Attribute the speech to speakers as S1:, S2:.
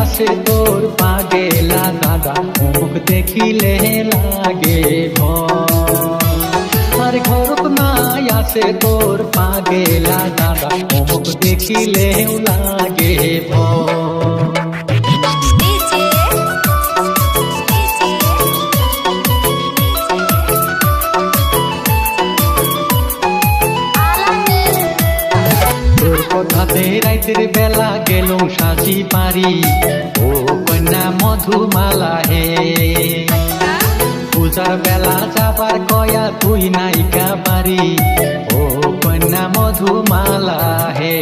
S1: আছে তোর পাগেলা দাদা, মুখ দেখিলে লাগে আর ঘরত নাই আছে তোর পাগেলা দাদা, মুখ দেখিলেও লাগে ভ কথাতে রাইতের বেলা গেলুম সাজি পারি ও কন্যা মধুমালা হে। পূজার বেলা যাবার কয়া তুই নাইকা পারি ও কন্যা মধুমালা হে।